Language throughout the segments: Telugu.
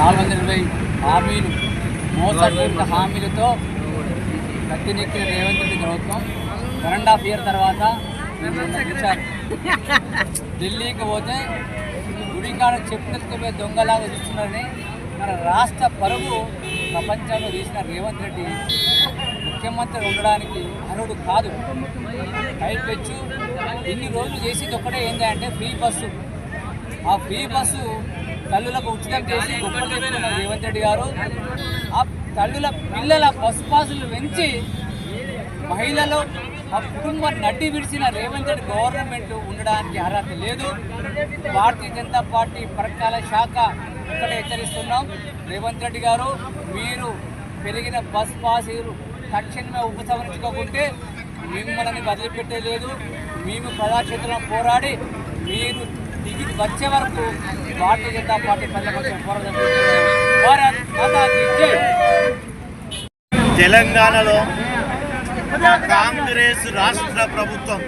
నాలుగు వందల ఇరవై హామీలు మోసపూరిత హామీలతో గద్దెనెక్కిన రేవంత్ రెడ్డి ప్రభుత్వం వన్ అండ్ హాఫ్ ఇయర్ తర్వాత ఢిల్లీకి పోతే గుడికాడ చెప్పుకెత్తుకుపోయే దొంగలాగా చూస్తున్నారని మన రాష్ట్ర పరువు ప్రపంచంలో తీసిన రేవంత్ రెడ్డి ముఖ్యమంత్రి ఉండడానికి అర్హుడు కాదు. పైపెచ్చు ఇన్ని రోజులు చేసేది ఒక్కటే ఏంటంటే ఫ్రీ బస్సు. ఆ ఫ్రీ బస్సు తల్లులకు ఉచితం చేసి గొప్పలు రేవంత్ రెడ్డి గారు. ఆ తల్లుల పిల్లల బస్సు పాసులు పెంచి మహిళలు ఆ కుటుంబ నడ్డి విడిచిన రేవంత్ రెడ్డి గవర్నమెంట్ ఉండడానికి అర్హత లేదు. భారతీయ జనతా పార్టీ ప్రకాల శాఖ ఇక్కడ హెచ్చరిస్తున్నాం. రేవంత్ రెడ్డి గారు మీరు పెరిగిన బస్ పాసీలు తక్షణమే ఉపసంహరించుకోకుంటే మిమ్మల్ని వదిలిపెట్టలేదు మేము ప్రజాక్షేత్రంలో పోరాడి మీరు దిగి వచ్చే వరకు భారతీయ జనతా పార్టీ ప్రజల పోరాటం తెలంగాణలో కాంగ్రెస్ రాష్ట్ర ప్రభుత్వం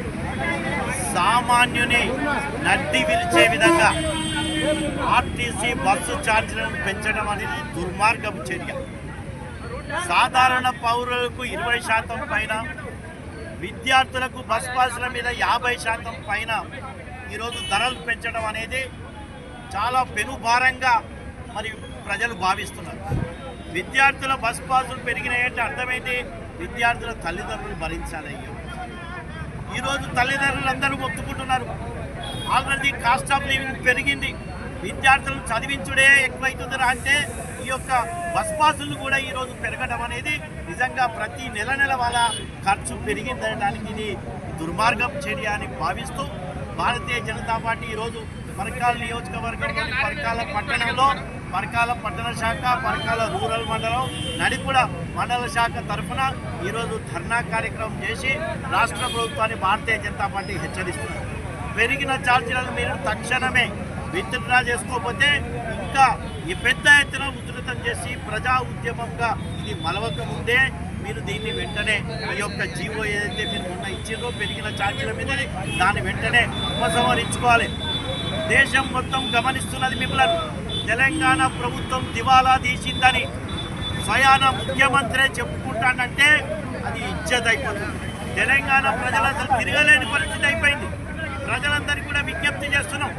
సామాన్యుని నడ్డి విలిచే విధంగా ఆర్టీసీ బస్సు ఛార్జీలను పెంచడం అనేది దుర్మార్గపు చర్య. సాధారణ పౌరులకు ఇరవై శాతం పైన విద్యార్థులకు బస్ పాసుల మీద యాభై శాతం పైన ఈరోజు ధరలు పెంచడం అనేది చాలా పెనుభారంగా మరి ప్రజలు భావిస్తున్నారు. విద్యార్థుల బస్ పాసులు పెరిగినాయంటే అర్థమైంది విద్యార్థుల తల్లిదండ్రులు భరించాలయ్యా ఈరోజు తల్లిదండ్రులందరూ ఒప్పుకుంటున్నారు ఆల్రెడీ కాస్ట్ ఆఫ్ లివింగ్ పెరిగింది. విద్యార్థులను చదివించుడే ఎక్కువైతుందిరా అంటే ఈ యొక్క బస్ పాసులు కూడా ఈరోజు పెరగడం అనేది నిజంగా ప్రతి నెల నెల వాళ్ళ ఖర్చు పెరిగిందనడానికి ఇది దుర్మార్గం చర్య అని భావిస్తూ భారతీయ జనతా పార్టీ ఈరోజు పరకాల నియోజకవర్గంలోని పరకాల పట్టణంలో పరకాల పట్టణ శాఖ పరకాల రూరల్ మండలం నడిపుడ మండల శాఖ తరఫున ఈరోజు ధర్నా కార్యక్రమం చేసి రాష్ట్ర ప్రభుత్వాన్ని భారతీయ జనతా పార్టీ హెచ్చరిస్తుంది. పెరిగిన ఛార్జీలను మీరు తక్షణమే విత్డ్రా చేసుకోకపోతే ఇంకా ఈ పెద్ద ఎత్తున ఉధృతం చేసి ప్రజా ఉద్యమంగా ఇది మలవక ముందే మీరు దీన్ని వెంటనే ఈ యొక్క జీవో ఏదైతే మీరు మొన్న ఇచ్చిందో పెరిగిన ఛార్జీల మీద దాన్ని వెంటనే ఉపసంహరించుకోవాలి దేశం మొత్తం గమనిస్తున్నది మిమ్మల్ని. తెలంగాణ ప్రభుత్వం దివాలా తీసిందని స్వయాన ముఖ్యమంత్రే చెప్పుకుంటానంటే అది ఇజ్జత్ అయిపోతుంది తెలంగాణ ప్రజలు అసలు తిరగలేని పరిస్థితి అయిపోయింది. ప్రజలందరికీ కూడా విజ్ఞప్తి చేస్తున్నాం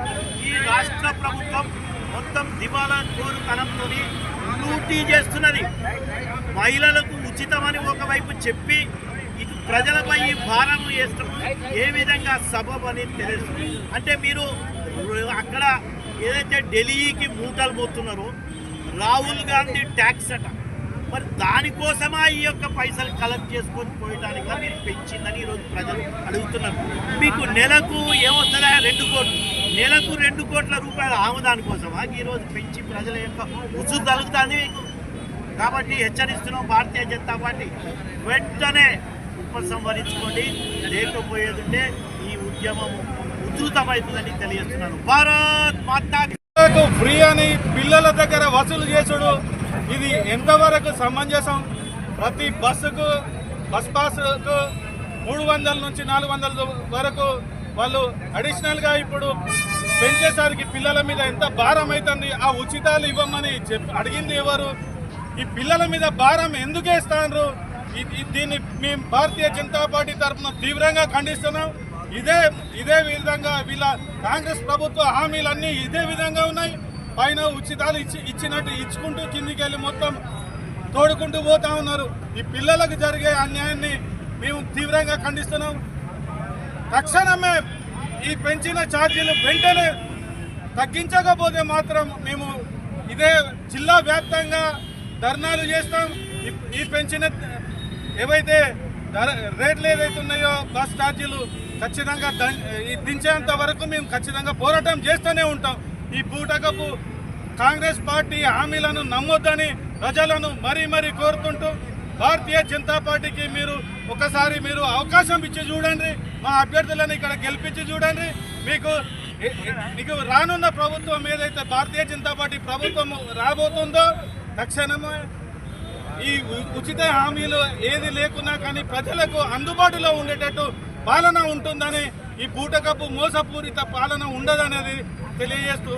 ఈ రాష్ట్ర ప్రభుత్వం మొత్తం దివాలా కోరుతనంతో లూటీ చేస్తున్నది. మహిళలకు ఉచితమని ఒకవైపు చెప్పి ఇటు ప్రజలపై ఈ భారం వేస్తాం ఏ విధంగా సబబ్ అని తెలుస్తుంది? అంటే మీరు అక్కడ ఏదైతే ఢిల్లీకి మూటలు పోతున్నారో రాహుల్ గాంధీ ట్యాక్స్ అట. మరి దానికోసమా ఈ యొక్క పైసలు కలెక్ట్ చేసుకొని పోయడానిక మీరు పెంచిందని ఈరోజు ప్రజలు అడుగుతున్నారు. మీకు నెలకు ఏమొస్తుందా? రెండు కోట్లు. నెలకు రెండు కోట్ల రూపాయల ఆమదాని కోసమా ఈరోజు పెంచి ప్రజల యొక్క ఉసు తలుగుతుంది మీకు? కాబట్టి హెచ్చరిస్తున్నాం భారతీయ జనతా పార్టీ. వెంటనే ఉపసంహరించుకోండి. లేకపోయేది ఈ ఉద్యమం ఉధృతమవుతుందని తెలియజేస్తున్నాను భారత్ మాతా ఫ్రీ అని పిల్లల దగ్గర వసూలు చేసుడు ఇది ఎంతవరకు సమంజసం? ప్రతి బస్సుకు బస్ పాస్కు మూడు వందల నుంచి నాలుగు వందల వరకు వాళ్ళు అడిషనల్గా ఇప్పుడు పెంచేసరికి పిల్లల మీద ఎంత భారం అవుతుంది ఆ ఉచితాలు ఇవ్వమని చెప్పి అడిగింది ఎవరు? ఈ పిల్లల మీద భారం ఎందుకు దీన్ని మేము భారతీయ జనతా పార్టీ తరఫున తీవ్రంగా ఖండిస్తున్నాం. ఇదే ఇదే విధంగా వీళ్ళ కాంగ్రెస్ ప్రభుత్వ హామీలన్నీ ఇదే విధంగా ఉన్నాయి. పైన ఉచితాలు ఇచ్చి ఇచ్చినట్టు ఇచ్చుకుంటూ కిందికి వెళ్ళి మొత్తం తోడుకుంటూ పోతా ఉన్నారు. ఈ పిల్లలకు జరిగే అన్యాయాన్ని మేము తీవ్రంగా ఖండిస్తున్నాం. తక్షణమే ఈ పెంచిన ఛార్జీలు వెంటనే తగ్గించకపోతే మాత్రం మేము ఇదే జిల్లా వ్యాప్తంగా ధర్నాలు చేస్తాం. ఈ- ఈ పెంచిన ఏవైతే రేట్లు ఏదైతే ఉన్నాయో బస్ ఛార్జీలు ఖచ్చితంగా దించేంత వరకు మేము ఖచ్చితంగా పోరాటం చేస్తూనే ఉంటాం. ఈ పూటకపు కాంగ్రెస్ పార్టీ హామీలను నమ్మొద్దని ప్రజలను మరీ మరీ కోరుకుంటూ భారతీయ జనతా పార్టీకి మీరు ఒకసారి మీరు అవకాశం ఇచ్చి చూడండి. మా అభ్యర్థులను ఇక్కడ గెలిపించి చూడండి. మీకు మీకు రానున్న ప్రభుత్వం ఏదైతే భారతీయ జనతా పార్టీ ప్రభుత్వం రాబోతుందో తక్షణమే ఈ ఉచిత హామీలు ఏది లేకున్నా కానీ ప్రజలకు అందుబాటులో ఉండేటట్టు పాలన ఉంటుందని ఈ పూటకపు మోసపూరిత పాలన ఉండదనేది తెలియజేస్తూ